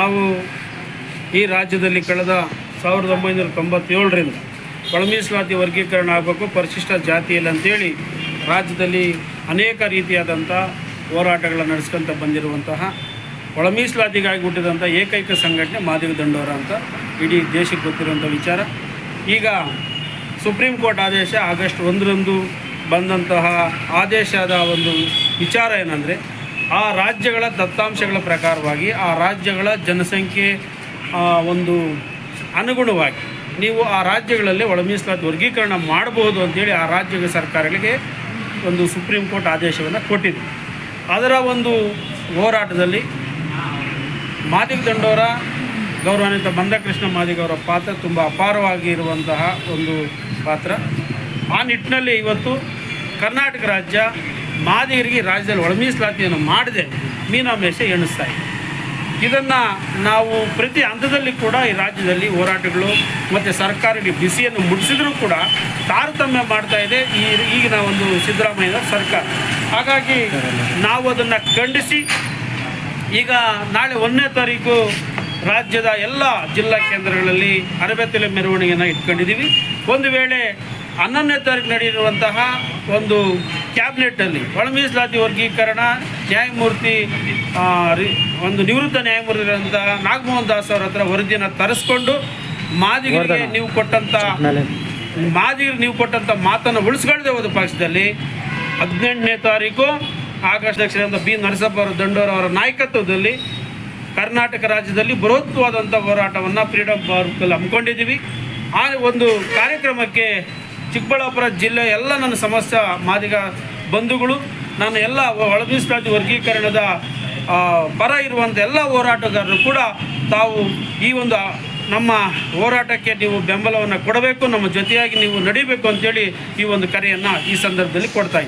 ನಾವು ಈ ರಾಜ್ಯದಲ್ಲಿ ಕಳೆದ ಸಾವಿರದ ಒಂಬೈನೂರ ತೊಂಬತ್ತೇಳರಿಂದ ಒಳಮೀಸಲಾತಿ ವರ್ಗೀಕರಣ ಆಗಬೇಕು, ಪರಿಶಿಷ್ಟ ಜಾತಿಯಲ್ಲಿ ಅಂತೇಳಿ ರಾಜ್ಯದಲ್ಲಿ ಅನೇಕ ರೀತಿಯಾದಂಥ ಹೋರಾಟಗಳನ್ನು ನಡೆಸ್ಕೊಂತ ಬಂದಿರುವಂತಹ ಒಳಮೀಸಲಾತಿಗಾಗಿ ಹುಟ್ಟಿದಂಥ ಏಕೈಕ ಸಂಘಟನೆ ಮಾದಿಗ ದಂಡೋರ ಅಂತ ಇಡೀ ದೇಶಕ್ಕೆ ಗೊತ್ತಿರುವಂಥ ವಿಚಾರ. ಈಗ ಸುಪ್ರೀಂ ಕೋರ್ಟ್ ಆದೇಶ ಆಗಸ್ಟ್ ಒಂದರಂದು ಬಂದಂತಹ ಆದೇಶದ ಒಂದು ವಿಚಾರ ಏನಂದರೆ ಆ ರಾಜ್ಯಗಳ ದತ್ತಾಂಶಗಳ ಪ್ರಕಾರವಾಗಿ ಆ ರಾಜ್ಯಗಳ ಜನಸಂಖ್ಯೆ ಒಂದು ಅನುಗುಣವಾಗಿ ನೀವು ಆ ರಾಜ್ಯಗಳಲ್ಲಿ ಒಳ ಮೀಸಲಾತಿ ವರ್ಗೀಕರಣ ಮಾಡಬಹುದು ಅಂತೇಳಿ ಆ ರಾಜ್ಯದ ಸರ್ಕಾರಗಳಿಗೆ ಒಂದು ಸುಪ್ರೀಂ ಕೋರ್ಟ್ ಆದೇಶವನ್ನು ಕೊಟ್ಟಿದೆ. ಅದರ ಒಂದು ಹೋರಾಟದಲ್ಲಿ ಮಾದಿಗ ದಂಡೋರ, ಗೌರವಾನ್ವಿತ ಮಂದಕೃಷ್ಣ ಮಾದಿಗವರ ಪಾತ್ರ ತುಂಬ ಅಪಾರವಾಗಿ ಇರುವಂತಹ ಒಂದು ಪಾತ್ರ. ಆ ನಿಟ್ಟಿನಲ್ಲಿ ಇವತ್ತು ಕರ್ನಾಟಕ ರಾಜ್ಯ ಮಾದಿಗರಿಗೆ ರಾಜ್ಯದಲ್ಲಿ ಒಳ ಮೀಸಲಾತಿಯನ್ನು ಮಾಡದೆ ಮೀನಾಮೇಷ ಎಣಿಸ್ತಾ ಇದೆ. ಇದನ್ನು ನಾವು ಪ್ರತಿ ಹಂತದಲ್ಲಿ ಕೂಡ ಈ ರಾಜ್ಯದಲ್ಲಿ ಹೋರಾಟಗಳು ಮತ್ತು ಸರ್ಕಾರಕ್ಕೆ ಬಿಸಿಯನ್ನು ಮುಟ್ಟಿಸಿದ್ರೂ ಕೂಡ ತಾರತಮ್ಯ ಮಾಡ್ತಾ ಇದೆ ಈ ಈಗಿನ ಒಂದು ಸಿದ್ದರಾಮಯ್ಯ ಸರ್ಕಾರ. ಹಾಗಾಗಿ ನಾವು ಅದನ್ನು ಖಂಡಿಸಿ ಈಗ ನಾಳೆ ಒಂದನೇ ತಾರೀಕು ರಾಜ್ಯದ ಎಲ್ಲ ಜಿಲ್ಲಾ ಕೇಂದ್ರಗಳಲ್ಲಿ ಅರಬೆತ್ತಲೆ ಮೆರವಣಿಗೆಯನ್ನು ಇಟ್ಕೊಂಡಿದ್ದೀವಿ. ಒಂದು ವೇಳೆ ಹನ್ನೊಂದನೇ ತಾರೀಕು ನಡೆಯಿರುವಂತಹ ಒಂದು ಕ್ಯಾಬಿನೆಟ್ಟಲ್ಲಿ ಒಳ ಮೀಸಲಾತಿ ವರ್ಗೀಕರಣ ನ್ಯಾಯಮೂರ್ತಿ ಒಂದು ನಿವೃತ್ತ ನ್ಯಾಯಮೂರ್ತಿಗಳಂತ ನಾಗಮೋಹನ್ ದಾಸ್ ಅವರ ಹತ್ರ ವರದಿಯನ್ನು ತರಿಸ್ಕೊಂಡು ಮಾದಿಗರಿಗೆ ನೀವು ಕೊಟ್ಟಂಥ ಮಾದಿಗರು ನೀವು ಕೊಟ್ಟಂಥ ಮಾತನ್ನು ಉಳಿಸ್ಕೊಂಡಿದೆ ಹೋದ ಪಕ್ಷದಲ್ಲಿ ಹದಿನೆಂಟನೇ ತಾರೀಕು ಆಗಸ್ಟ್ ಅಧ್ಯಕ್ಷರಾದ ಬಿ ನರಸಪ್ಪ ಅವರ ದಂಡೋರ ಅವರ ನಾಯಕತ್ವದಲ್ಲಿ ಕರ್ನಾಟಕ ರಾಜ್ಯದಲ್ಲಿ ಬೃಹತ್ವಾದಂಥ ಹೋರಾಟವನ್ನು ಫ್ರೀಡಮ್ ಪಾರ್ಕಲ್ಲಿ ಹಮ್ಮಿಕೊಂಡಿದ್ದೀವಿ. ಆ ಒಂದು ಕಾರ್ಯಕ್ರಮಕ್ಕೆ ಚಿಕ್ಕಬಳ್ಳಾಪುರ ಜಿಲ್ಲೆ ಎಲ್ಲ ನನ್ನ ಸಮಸ್ತ ಮಾದಿಗ ಬಂಧುಗಳು ನಾನು ಎಲ್ಲ ಒಳ ವರ್ಗೀಕರಣದ ಪರ ಇರುವಂಥ ಎಲ್ಲ ಹೋರಾಟಗಾರರು ಕೂಡ ತಾವು ಈ ಒಂದು ನಮ್ಮ ಹೋರಾಟಕ್ಕೆ ನೀವು ಬೆಂಬಲವನ್ನು ಕೊಡಬೇಕು, ನಮ್ಮ ಜೊತೆಯಾಗಿ ನೀವು ನಡಿಬೇಕು ಅಂತೇಳಿ ಈ ಒಂದು ಕರೆಯನ್ನು ಈ ಸಂದರ್ಭದಲ್ಲಿ ಕೊಡ್ತಾ